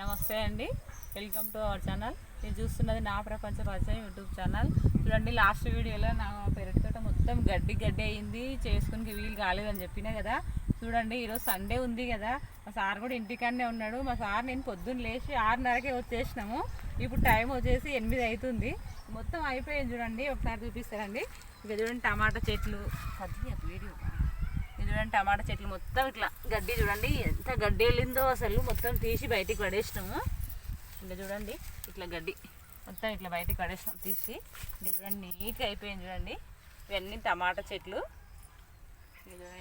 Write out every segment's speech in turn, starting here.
నమస్తే అండి. Welcome to our channel నేను చూస్తున్నది నా ప్రపంచ పరిచయం యూట్యూబ్ ఛానల్ చూడండి లాస్ట్ వీడియోలో నా పెరటి తోట మొత్తం గడ్డి గడ్డి అయింది. చేసుకుని వీలు కాలేదని చెప్పినా కదా. చూడండి ఈరోజు సండే ఉంది కదా. మా సార్ కూడా ఇంటికాడనే ఉన్నాడు. మా సార్ నేను పొద్దున్న లేచి ఆరున్నరకే వచ్చేసినాము. ఇప్పుడు టైం వచ్చేసి ఎనిమిది అవుతుంది మొత్తం అయిపోయింది చూడండి. ఒకసారి చూపిస్తారండి ఇక చూడండి టమాటా చెట్లు. వీడియో చూడండి టమాటా చెట్లు మొత్తం ఇట్లా గడ్డి చూడండి ఎంత గడ్డి వెళ్ళిందో అసలు మొత్తం తీసి బయటికి పడేసినాము. ఇంకా చూడండి ఇట్లా గడ్డి మొత్తం ఇట్లా బయటికి పడేసినాం తీసి. చూడండి నీట్గా అయిపోయింది చూడండి. ఇవన్నీ టమాటా చెట్లు.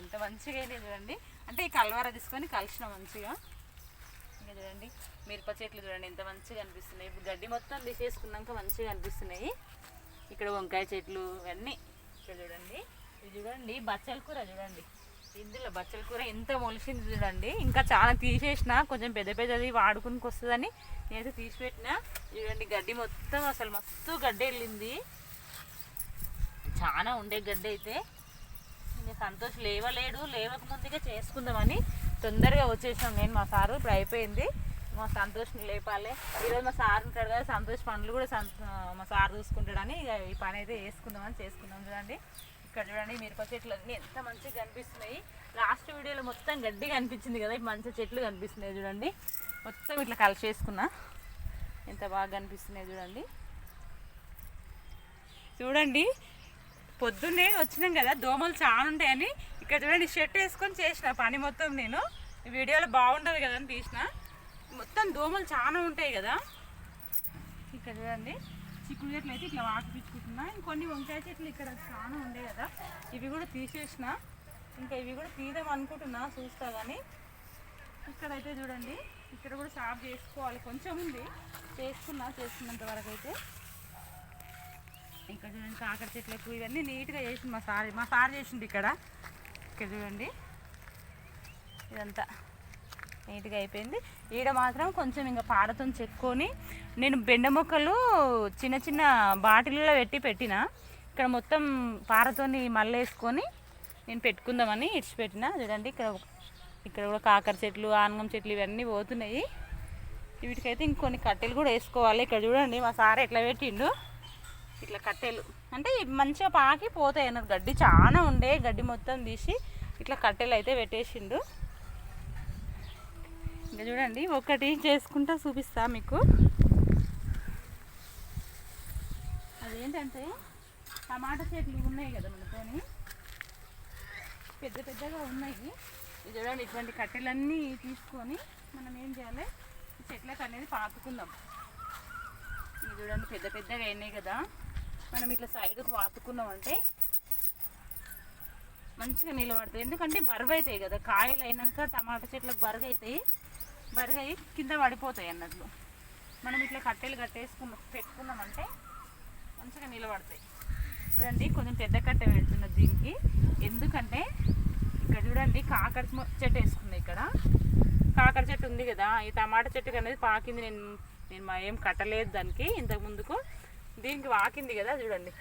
ఎంత మంచిగా అయినాయి చూడండి. అంటే ఈ కల్వార తీసుకొని కలిసినాం మంచిగా. ఇంకా చూడండి మిరప చెట్లు చూడండి ఎంత మంచిగా అనిపిస్తున్నాయి. ఇప్పుడు గడ్డి మొత్తం తీసేసుకున్నాక మంచిగా అనిపిస్తున్నాయి. ఇక్కడ వంకాయ చెట్లు ఇవన్నీ. ఇక్కడ చూడండి ఇది చూడండి బచ్చల కూర చూడండి. ఇందులో బచ్చల కూర ఎంత మొలిసింది చూడండి. ఇంకా చాలా తీసేసిన కొంచెం పెద్ద పెద్దది వాడుకునికి వస్తుందని నేనైతే తీసిపెట్టిన. చూడండి గడ్డి మొత్తం అసలు మస్తు గడ్డి వెళ్ళింది. చాలా ఉండే గడ్డి అయితే. నేను సంతోష్ లేవలేడు లేవక ముందుగా చేసుకుందామని తొందరగా వచ్చేసాం నేను మా సారు ఇప్పుడు అయిపోయింది. మా సంతోషం లేపాలి. ఈరోజు మా సార్ ఉంటాడు కదా సంతోష్ పనులు కూడా సంత మా సార్ చూసుకుంటాడని ఇక ఈ పని అయితే వేసుకుందామని చేసుకుందాం చూడండి. ఇక్కడ చూడండి మిరప చెట్లు అన్నీ ఎంత మంచిగా కనిపిస్తున్నాయి. లాస్ట్ వీడియోలో మొత్తం గడ్డి కనిపించింది కదా ఇప్పుడు మంచి చెట్లు కనిపిస్తున్నాయి చూడండి. మొత్తం ఇట్లా కలిసి వేసుకున్నా ఎంత బాగా కనిపిస్తున్నాయి చూడండి. చూడండి పొద్దున్నే వచ్చినాం కదా దోమలు చాలా ఉంటాయని. ఇక్కడ చూడండి షర్ట్ వేసుకొని చేసిన పని మొత్తం నేను. ఈ వీడియోలో బాగుంటుంది కదా అని తీసిన. మొత్తం దోమలు చాలా ఉంటాయి కదా. ఇక్కడ చూడండి చిక్కుడు చెట్లు అయితే ఇట్లా వాకిపించుకుంటున్నా ఇంకొన్ని వంకాయ చెట్లు ఇక్కడ చాలా ఉండే కదా. ఇవి కూడా తీసేసిన. ఇంకా ఇవి కూడా తీద్దాం అనుకుంటున్నా చూస్తా కానీ ఇక్కడైతే చూడండి ఇక్కడ కూడా సాఫ్ చేసుకోవాలి. కొంచెం ఉంది. చేసుకున్నా చేసుకున్నంత వరకు అయితే. ఇంకా చూడండి కాకర చెట్లకు ఇవన్నీ నీట్గా చేసింది మా సార్. మా సార్ చేసింది ఇక్కడ. ఇక్కడ చూడండి. ఇదంతా. నీట్గా అయిపోయింది. ఈడ మాత్రం కొంచెం ఇంకా పారతో చెక్కుని నేను బెండ మొక్కలు చిన్న చిన్న బాటిల్లో పెట్టి పెట్టిన. ఇక్కడ మొత్తం పారతోని మళ్ళీ వేసుకొని నేను పెట్టుకుందామని ఇడిచిపెట్టిన. చూడండి ఇక్కడ ఇక్కడ కూడా కాకర చెట్లు ఆనగం చెట్లు ఇవన్నీ పోతున్నాయి. వీటికైతే ఇంకొన్ని కట్టెలు కూడా వేసుకోవాలి. ఇక్కడ చూడండి మా సార్ ఎట్లా పెట్టిండు. ఇట్లా కట్టెలు. అంటే మంచిగా పాకి పోతాయి అన్నది గడ్డి చాలా ఉండే. గడ్డి మొత్తం తీసి ఇట్లా కట్టెలు అయితే పెట్టేసిండు. ఇంకా చూడండి ఒకటి చేసుకుంటా చూపిస్తా మీకు. అదేంటంటే టమాటా చెట్లు ఉన్నాయి కదా మనతోని పెద్ద పెద్దగా ఉన్నాయి. ఇది చూడండి ఇటువంటి కట్టెలన్నీ తీసుకొని మనం ఏం చేయాలి? ఈ చెట్లకు అనేది పాతుకుందాం. ఇది చూడండి పెద్ద పెద్దగా అయినాయి కదా. మనం ఇట్లా సైడ్కి పాతుకున్నాం అంటే మంచిగా నిలబడతాయి. ఎందుకంటే బరువు అవుతాయి కదా. కాయలు అయినాక టమాటా చెట్లకు బరువు అవుతాయి. బరిగాయి కింద పడిపోతాయి అన్నట్లు. మనం ఇట్లా కట్టెలు కట్టేసుకున్న పెట్టుకున్నామంటే మంచిగా నిలబడతాయి. చూడండి కొంచెం పెద్ద కట్టె పెడుతున్నది దీనికి. ఎందుకంటే ఇక్కడ చూడండి కాకర చెట్టు వేసుకుంది ఇక్కడ. కాకర చెట్టు ఉంది కదా ఈ టమాటా చెట్టుకి అనేది పాకింది. నేను నేను మా ఏం కట్టలేదు దానికి ఇంతకు ముందుకు. దీనికి వాకింది కదా చూడండి.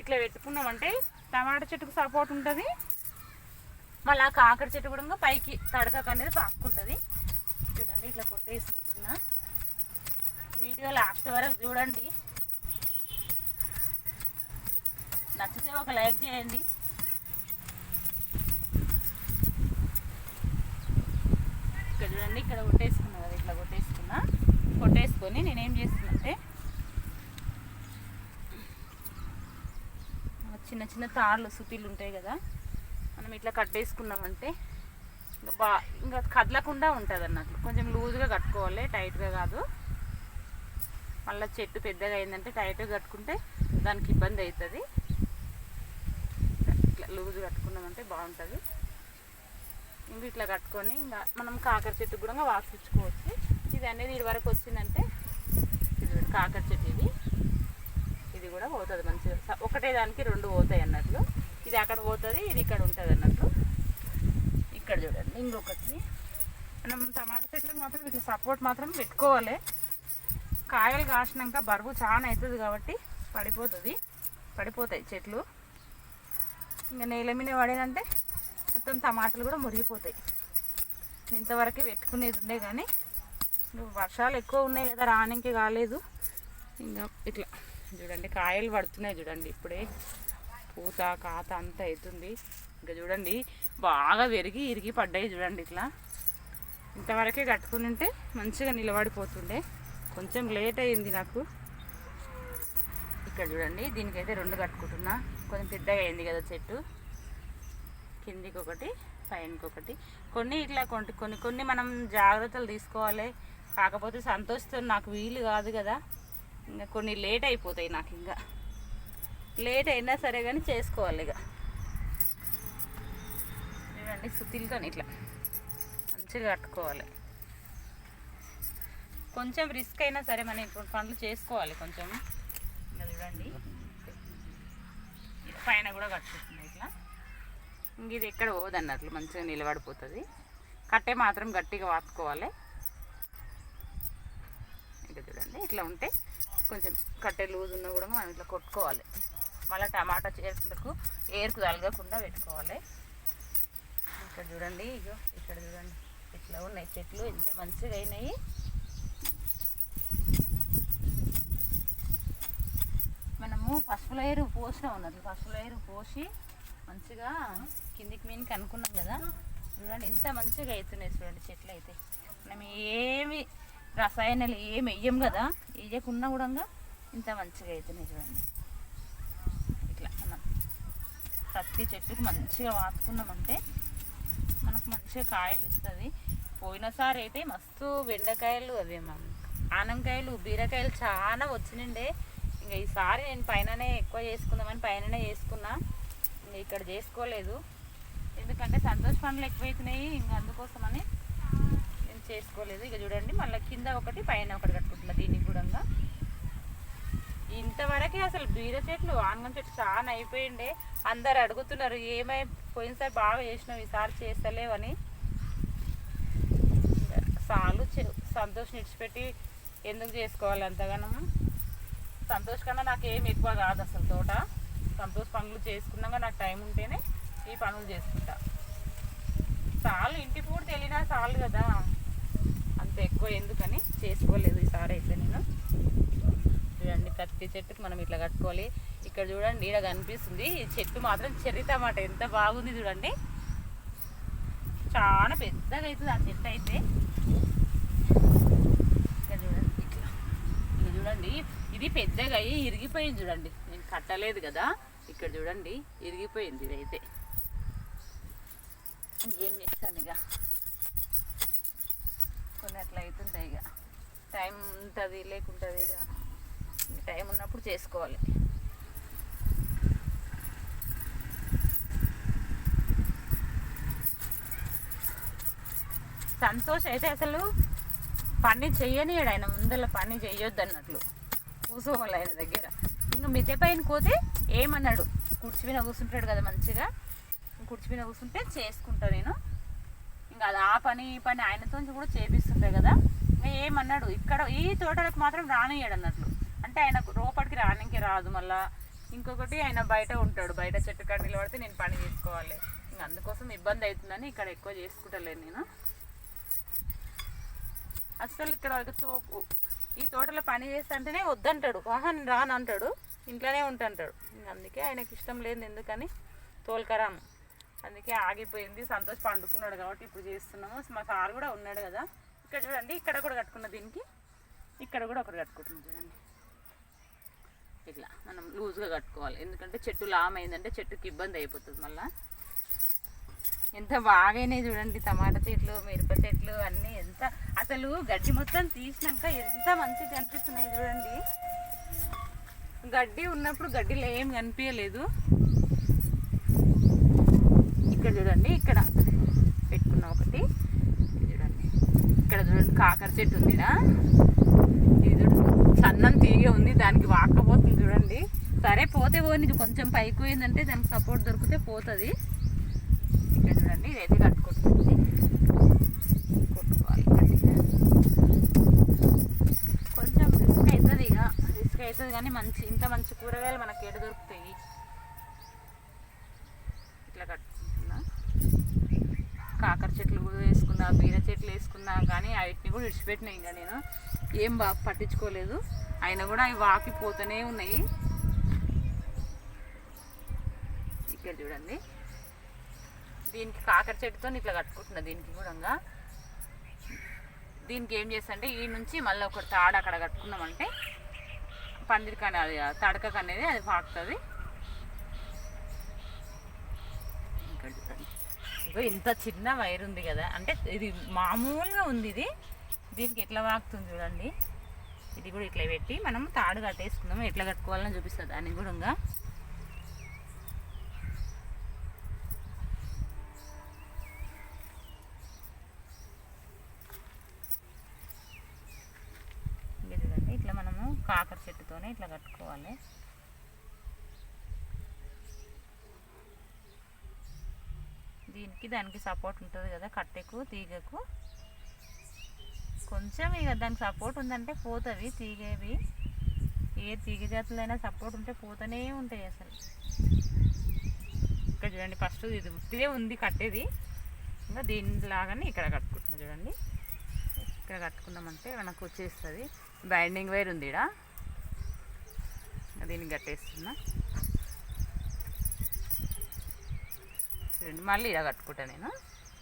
ఇట్లా పెట్టుకున్నామంటే టమాటా చెట్టుకు సపోర్ట్ ఉంటుంది. మళ్ళీ ఆ కాకర చెట్టు కూడా పైకి తడకకు అనేది పాక్కుంటుంది. చూడండి ఇట్లా కొట్టేసుకుంటున్నా. వీడియో లాస్ట్ వరకు చూడండి. నచ్చితే ఒక లైక్ చేయండి. ఇక్కడ చూడండి ఇక్కడ కొట్టేసుకున్నా కదా ఇట్లా కొట్టేసుకున్నా. కొట్టేసుకొని నేనేం చేస్తున్నంటే చిన్న చిన్న తాళ్ళు సుతీలు ఉంటాయి కదా మనం ఇట్లా కట్టేసుకున్నామంటే వేసుకున్నామంటే బా ఇంకా కదలకుండా ఉంటుంది అన్నట్లు కొంచెం లూజ్గా కట్టుకోవాలి టైట్గా కాదు. మళ్ళీ చెట్టు పెద్దగా అయిందంటే టైట్గా కట్టుకుంటే దానికి ఇబ్బంది అవుతుంది ఇట్లా లూజ్ కట్టుకున్నామంటే బాగుంటుంది. ఇంకా ఇట్లా కట్టుకొని ఇంకా మనం కాకర చెట్టు కూడా వాకించుకోవచ్చు ఇది అనేది ఇది వరకు వచ్చిందంటే ఇది కాకర చెట్టు ఇది. ఇది కూడా పోతుంది మంచిగా. ఒకటే దానికి రెండు పోతాయి అన్నట్లు. ఇది అక్కడ పోతుంది ఇది ఇక్కడ ఉంటుంది అన్నట్లు ఇక్కడ చూడండి ఇంకొకటి. మనం టమాటా చెట్లకు మాత్రం ఇట్లా సపోర్ట్ మాత్రం పెట్టుకోవాలి. కాయలు కాసినాక బరువు చాలా అవుతుంది కాబట్టి పడిపోతుంది. పడిపోతాయి చెట్లు. ఇంకా నేల మీద పడేదంటే మొత్తం టమాటాలు కూడా మురిగిపోతాయి. ఇంతవరకు పెట్టుకునేది ఉండే కానీ వర్షాలు ఎక్కువ ఉన్నాయి కదా రానికి కాలేదు. ఇంకా ఇట్లా చూడండి కాయలు పడుతున్నాయి చూడండి ఇప్పుడే. పూత కాత అంతా అవుతుంది. ఇంకా చూడండి బాగా విరిగి ఇరిగి పడ్డాయి చూడండి ఇట్లా. ఇంతవరకే కట్టుకుని ఉంటే మంచిగా నిలబడిపోతుండే. కొంచెం లేట్ అయింది నాకు. ఇక్కడ చూడండి దీనికైతే రెండు కట్టుకుంటున్నా. కొంచెం పెద్దగా అయింది కదా చెట్టు. కిందికి ఒకటి పైనకి ఒకటి. కొన్ని ఇట్లా కొన్ని కొన్ని కొన్ని మనం జాగ్రత్తలు తీసుకోవాలి. కాకపోతే సంతోషితో నాకు వీలు కాదు కదా. ఇంకా కొన్ని లేట్ అయిపోతాయి నాకు ఇంకా. లేట్ అయినా సరే కానీ చేసుకోవాలి ఇక. చూడండి సుతిల్తో ఇట్లా మంచిగా కట్టుకోవాలి. కొంచెం రిస్క్ అయినా సరే మనం ఇప్పుడు పనులు చేసుకోవాలి కొంచెం. ఇంకా చూడండి. పైన కూడా కట్టుకుంటుంది ఇట్లా. ఇంక ఇది ఎక్కడ పోదన్నట్లు మంచిగా నిలబడిపోతుంది. కట్టే మాత్రం గట్టిగా వాతుకోవాలి. ఇక చూడండి ఇట్లా ఉంటే కొంచెం కట్టె లూజ్ ఉన్నా కూడా మనం ఇట్లా కొట్టుకోవాలి. మళ్ళీ టమాటా చేతులకు ఏరుకు తలగకుండా పెట్టుకోవాలి. ఇక్కడ చూడండి ఇగో ఇక్కడ చూడండి. ఇట్లా ఉన్నాయి చెట్లు? ఎంత మంచిగా అయినాయి. మనము పసుపు లైరు పోసినా ఉన్నది పసుపు లైరు పోసి మంచిగా కిందికి మీనికి అనుకున్నాం కదా. చూడండి ఎంత మంచిగా అవుతున్నాయి చూడండి చెట్లు అయితే. మనం ఏమి రసాయనాలు ఏమి వెయ్యం కదా వేయకుండా కూడా ఇంత మంచిగా అవుతున్నాయి చూడండి. ఇట్లా మనం ప్రతి చెట్టుకు మంచిగా వాతుకున్నామంటే మనకు మంచిగా కాయలు ఇస్తుంది పోయినసారి అయితే మస్తు బెండకాయలు అవి మనం ఆనంకాయలు బీరకాయలు చాలా వచ్చినండే. ఇంకా ఈసారి నేను పైననే ఎక్కువ చేసుకుందామని పైననే చేసుకున్నా. ఇంకా ఇక్కడ చేసుకోలేదు. ఎందుకంటే సంతోష పనులు ఎక్కువైతున్నాయి ఇంకా అందుకోసమని నేను చేసుకోలేదు. ఇక చూడండి మళ్ళీ కింద ఒకటి పైన ఒకటి కట్టుకుంటున్నా దీనికి కూడా ఇంతవరకే అసలు బీర చెట్లు ఆనందం చెట్లు చాలా అయిపోయిండే. అందరు అడుగుతున్నారు ఏమై పోయినసారి బాగా చేసినావు ఈసారి చేస్తలేవని. సాలు సంతోష్ నిడిచిపెట్టి ఎందుకు చేసుకోవాలి అంతగానో సంతోష్ కన్నా నాకు ఏం ఎక్కువ కాదు అసలు తోట. సంతోష్ పనులు చేసుకున్నాక నాకు టైం ఉంటేనే ఈ పనులు చేసుకుంటా. చాలు ఇంటి పూర్తి వెళ్ళినా చాలు కదా. అంత ఎక్కువ ఎందుకని చేసుకోలేదు ఈసారి అయితే నేను. చూడండి ప్రతి చెట్టుకు మనం ఇట్లా కట్టుకోవాలి. ఇక్కడ చూడండి ఇక్కడ కనిపిస్తుంది. ఈ చెట్టు మాత్రం చెర్రీ అన్నమాట ఎంత బాగుంది చూడండి. చాలా పెద్దగా అవుతుంది ఆ చెట్టు అయితే. ఇక్కడ చూడండి ఇట్లా. ఇక్కడ చూడండి ఇది పెద్దగా అయ్యి ఇరిగిపోయింది చూడండి. నేను కట్టలేదు కదా. ఇక్కడ చూడండి ఇరిగిపోయింది ఇదైతే. ఏం చేస్తాను ఇక? కొన్ని అట్లా అవుతుంటాయి ఇక. టైం ఉంటుంది లేకుంటుంది ఇక. టైం ఉన్నప్పుడు చేసుకోవాలి. సంతోష్ అయితే అసలు పని చెయ్యనియడు ఆయన ముందల పని చెయ్యొద్దు అన్నట్లు కూర్చోవాలి ఆయన దగ్గర. ఇంకా మిద్దె పైన పోతే ఏమన్నాడు? కుర్చీ మీద కూర్చుంటాడు కదా మంచిగా. కుర్చీ మీద కూర్చుంటే చేసుకుంటా నేను. ఇంకా అది ఆ పని ఈ పని ఆయనతో కూడా చేపిస్తుంటాయి కదా. ఇంకా ఏమన్నాడు? ఇక్కడ ఈ తోటలకు మాత్రం రానియ్యాడు అన్నట్లు అంటే ఆయన లోపలికి రానికి రాదు మళ్ళా. ఇంకొకటి ఆయన బయట ఉంటాడు. బయట చెట్టు కాడ నిలబడితే నేను పని చేసుకోవాలి. ఇంక అందుకోసం ఇబ్బంది అవుతుందని ఇక్కడ ఎక్కువ చేసుకుంటలేను నేను. అసలు ఇక్కడ వరకు ఈ తోటలో పని చేస్తుంటేనే వద్దంటాడు. ఆహా రాను అంటాడు ఇంట్లోనే ఉంటాడు అందుకే ఆయనకి ఇష్టం లేదు ఎందుకని తోలుకరాము. అందుకే ఆగిపోయింది. సంతోష్ పండుకున్నాడు కాబట్టి ఇప్పుడు చేస్తున్నాము. మా సార్ కూడా ఉన్నాడు కదా. ఇక్కడ చూడండి ఇక్కడ కూడా కట్టుకున్న దీనికి ఇక్కడ కూడా ఒకటి కట్టుకుంటుంది చూడండి. ఇట్లా మనం లూజ్గా కట్టుకోవాలి. ఎందుకంటే చెట్టు లామ్ అయిందంటే చెట్టుకి ఇబ్బంది అయిపోతుంది మళ్ళీ. ఎంత బాగానే చూడండి టమాటా చెట్లు మిరప చెట్లు అన్నీ ఎంత. అసలు గడ్డి మొత్తం తీసినాక ఎంత మంచిగా కనిపిస్తున్నాయి చూడండి. గడ్డి ఉన్నప్పుడు గడ్డిలో ఏం కనిపించలేదు ఇక్కడ చూడండి ఇక్కడ పెట్టుకున్న ఒకటి. చూడండి. ఇక్కడ చూడండి కాకర చెట్టు ఉంది ఇది సన్నం తిరిగి ఉంది దానికి వాకపోతుంది చూడండి. సరే పోతే పోయింది కొంచెం పైకి పోయిందంటే దానికి సపోర్ట్ దొరికితే పోతుంది. చూడండి ఇదైతే కట్టుకుంటుంది కొట్టుకోవాలి కొంచెం రిస్క్ అవుతుంది ఇక రిస్క్ అవుతుంది కానీ మంచి ఇంత మంచి కూరగాయలు మనకి ఎడ దొరుకుతాయి? ఇట్లా కట్టుకుంటున్నా. కాకర చెట్లు కూడా వేసుకుందా వేసుకున్నా బీర చెట్లు వేసుకున్నా కానీ వాటిని కూడా విడిచిపెట్టినా ఇంకా నేను. ఏం బాగా పట్టించుకోలేదు. అయినా కూడా అవి వాకిపోతూనే ఉన్నాయి. ఇక్కడ చూడండి. దీనికి కాకర చెట్టుతో ఇట్లా కట్టుకుంటున్నా దీనికి కూడా దీనికి ఏం చేస్తా అంటే ఈ నుంచి మళ్ళీ ఒకటి తాడు అక్కడ కట్టుకున్నామంటే పందిరికి అది తడకకు అనేది అది పాకుతుంది. ఇక్కడ ఇగో ఇంత చిన్న వైర్ ఉంది కదా అంటే ఇది మామూలుగా ఉంది ఇది. దీనికి ఎట్లా వాకుతుంది చూడండి. ఇది కూడా ఇట్లా పెట్టి మనం తాడు కట్టేసుకుందాం. ఎట్లా కట్టుకోవాలని చూపిస్తుంది దాన్ని కూడా ఇంకా. ఇంకా చూడండి ఇట్లా మనము కాకర చెట్టుతోనే ఇట్లా కట్టుకోవాలి దీనికి దానికి సపోర్ట్ ఉంటుంది కదా కట్టెకు తీగకు. కొంచెం ఇక దానికి సపోర్ట్ ఉందంటే పోతుంది తీగేవి. ఏ తీగ జాతులైనా సపోర్ట్ ఉంటే పోతూనే ఉంటాయి అసలు. ఇక్కడ చూడండి ఫస్ట్ ఇది ఉత్తిదే ఉంది కట్టేది. ఇంకా దీనిలాగానే ఇక్కడ కట్టుకుంటున్నా చూడండి. ఇక్కడ కట్టుకున్నామంటే మనకు వచ్చేస్తుంది. బైండింగ్ వైర్ ఉంది ఇక్కడ దీన్ని కట్టేస్తున్నా. చూడండి మళ్ళీ ఇలా కట్టుకుంటా నేను.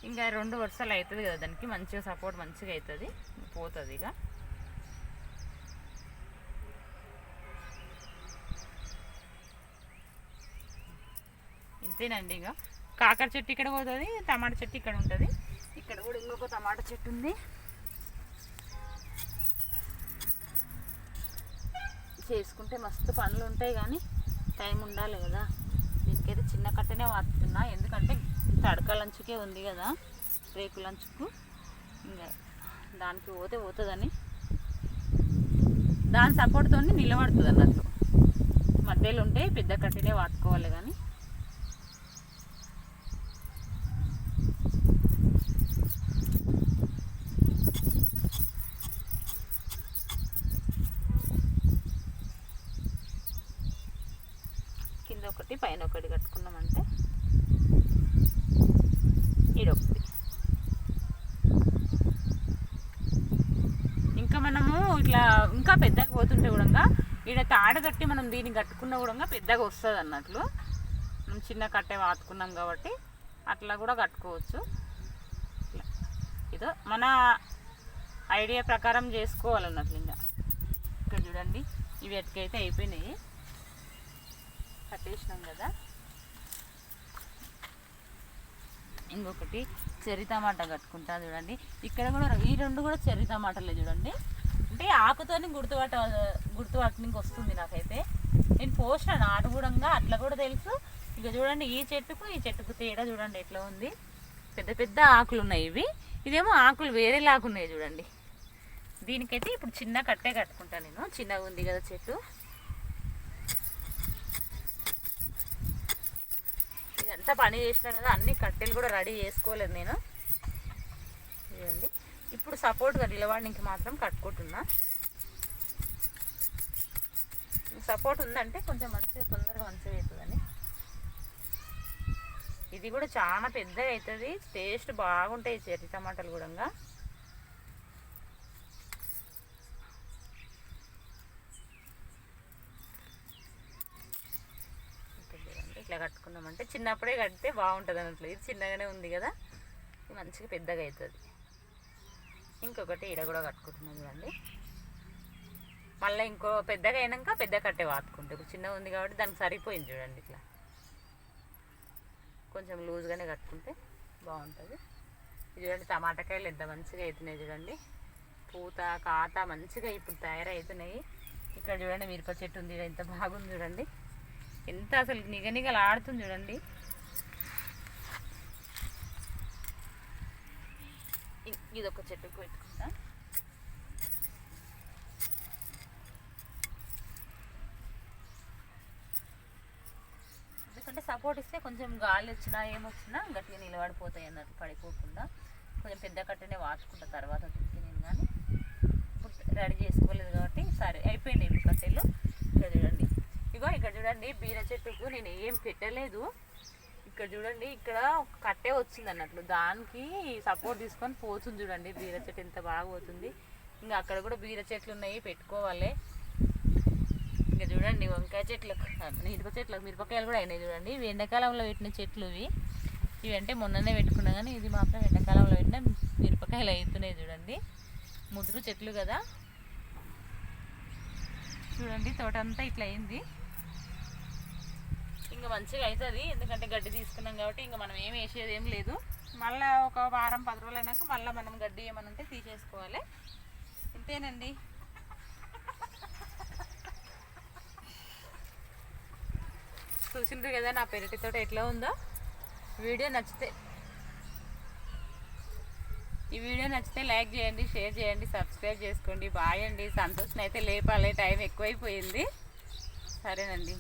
ఇంకా రెండు వరుసలు అవుతుంది కదా దానికి మంచిగా సపోర్ట్ మంచిగా అవుతుంది. పోతుంది ఇక. ఇంతేనండి ఇక. కాకర చెట్టు ఇక్కడ పోతుంది టమాటా చెట్టు ఇక్కడ ఉంటుంది. ఇక్కడ కూడా ఇంకొక టమాటా చెట్టు ఉంది. చేసుకుంటే మస్తు పనులు ఉంటాయి కానీ టైం ఉండాలి కదా. దీనికైతే చిన్న కట్టనే వాడుతున్నా. ఎందుకంటే తడక లంచుకే ఉంది కదా రేకు లంచుకు. ఇంకా దానికి పోతే పోతుందని. దాని సపోర్ట్తో నిలబడుతుంది అన్నట్టు మధ్యలో ఉంటే పెద్ద కట్టెనే వాడుకోవాలి కానీ కింద ఒకటి పైన ఒకటి కట్టుకున్నామంటే ఇదొకటి ఇంకా మనము ఇట్లా ఇంకా పెద్దగా కూడా ఈడ తాడ కట్టి మనం దీన్ని కట్టుకున్న కూడా పెద్దగా వస్తుంది అన్నట్లు. మనం చిన్న కట్టే వాతుకున్నాం కాబట్టి అట్లా కూడా కట్టుకోవచ్చు. ఇదో మన ఐడియా ప్రకారం చేసుకోవాలన్నట్లు ఇంకా. ఇక్కడ చూడండి ఇవి ఎట్టుకైతే అయిపోయినాయి. కట్టేసినాం కదా. ఇంకొకటి చెర్రీ టమాటా కట్టుకుంటా చూడండి. ఇక్కడ కూడా ఈ రెండు కూడా చెర్రీ టమాటాలే చూడండి. అంటే ఆకుతోని గుర్తుపట్ట గుర్తుపట్టడానికి వస్తుంది నాకైతే. నేను పోసిన నాటు కూడా అట్లా కూడా తెలుసు. ఇక చూడండి ఈ చెట్టుకు ఈ చెట్టుకు తేడా చూడండి ఎట్లా ఉంది. పెద్ద పెద్ద ఆకులు ఉన్నాయి ఇవి. ఇదేమో ఆకులు వేరేలాగా ఉన్నాయి చూడండి. దీనికైతే ఇప్పుడు చిన్న కట్టే కట్టుకుంటాను నేను. చిన్నగా ఉంది కదా చెట్టు. ఇదంతా పని చేసినా కదా అన్ని కట్టెలు కూడా రెడీ చేసుకోలేదు నేను. చూడండి ఇప్పుడు సపోర్ట్గా నిలబడడానికి మాత్రం కట్టుకుంటున్నా సపోర్ట్ ఉందంటే కొంచెం మంచిగా తొందరగా మంచిగా అవుతుందని ఇది కూడా చాలా పెద్దగా అవుతుంది. టేస్ట్ బాగుంటాయి చెర్రీ టమాటాలు కూడా. ఇట్లా కట్టుకున్నామంటే చిన్నప్పుడే కడితే బాగుంటుంది అన్నట్లు. ఇది చిన్నగానే ఉంది కదా. ఇది మంచిగా పెద్దగా అవుతుంది. ఇంకొకటి ఈడ కూడా కట్టుకుంటున్నాం చూడండి. మళ్ళీ ఇంకో పెద్దగా అయినాక పెద్ద కట్టే వాతుకుంటే. ఇప్పుడు చిన్నగా ఉంది కాబట్టి దానికి సరిపోయింది చూడండి ఇట్లా. కొంచెం లూజ్గానే కట్టుకుంటే బాగుంటుంది. ఇది చూడండి టమాటాకాయలు ఎంత మంచిగా అవుతున్నాయి చూడండి. పూత కాత మంచిగా ఇప్పుడు తయారవుతున్నాయి ఇక్కడ చూడండి మిరప చెట్టు ఉంది ఎంత బాగుంది చూడండి. ఎంత అసలు నిగనిగలు ఆడుతుంది చూడండి. ఇదొక చెట్టుకు పెట్టుకుంటా ఎందుకంటే సపోర్ట్ ఇస్తే కొంచెం గాలి వచ్చినా ఏమొచ్చినా గట్టిగా నిలబడిపోతాయి అన్నట్టు పడిపోకుండా కొంచెం పెద్ద కట్టనే వాచుకుంటా తర్వాత తిరిగి నేను కానీ. ఇప్పుడు రెడీ చేసుకోలేదు కాబట్టి సరే అయిపోయింది ఇప్పుడు కట్టెలు. ఇక్కడ చూడండి. ఇగో ఇక్కడ చూడండి బీర చెట్టుకు నేను ఏం పెట్టలేదు. ఇక్కడ చూడండి ఇక్కడ ఒక కట్టే వచ్చింది అన్నట్లు. దానికి సపోర్ట్ తీసుకొని పోతుంది చూడండి బీర చెట్టు ఎంత బాగా పోతుంది. ఇంకా అక్కడ కూడా బీర చెట్లు ఉన్నాయి పెట్టుకోవాలి. ఇంకా చూడండి వంకాయ చెట్లు మిరప చెట్లు మిరపకాయలు కూడా అయినాయి చూడండి. ఇవి ఎండాకాలంలో పెట్టిన చెట్లు ఇవి. ఇవి అంటే మొన్ననే పెట్టుకున్నా కానీ ఇది మాత్రం ఎండాకాలంలో పెట్టిన మిరపకాయలు అవుతున్నాయి చూడండి. ముదురు చెట్లు కదా. చూడండి తోట అంతా ఇట్లా అయింది. ఇంకా మంచిగా అవుతుంది ఎందుకంటే గడ్డి తీసుకున్నాం కాబట్టి ఇంకా మనం ఏం వేసేది ఏం లేదు. మళ్ళీ ఒక వారం పది రోజులు అయినాక మళ్ళీ మనం గడ్డి ఏమనంటే ఉంటే తీసేసుకోవాలి. ఇంతేనండి. చూసిండ్రు కదా నా పెరటితో ఎట్లా ఉందో? వీడియో నచ్చితే ఈ వీడియో నచ్చితే లైక్ చేయండి షేర్ చేయండి సబ్స్క్రైబ్ చేసుకోండి. బాయ్ అండి. సంతోషం అయితే లేపాలి. టైం ఎక్కువైపోయింది. సరేనండి.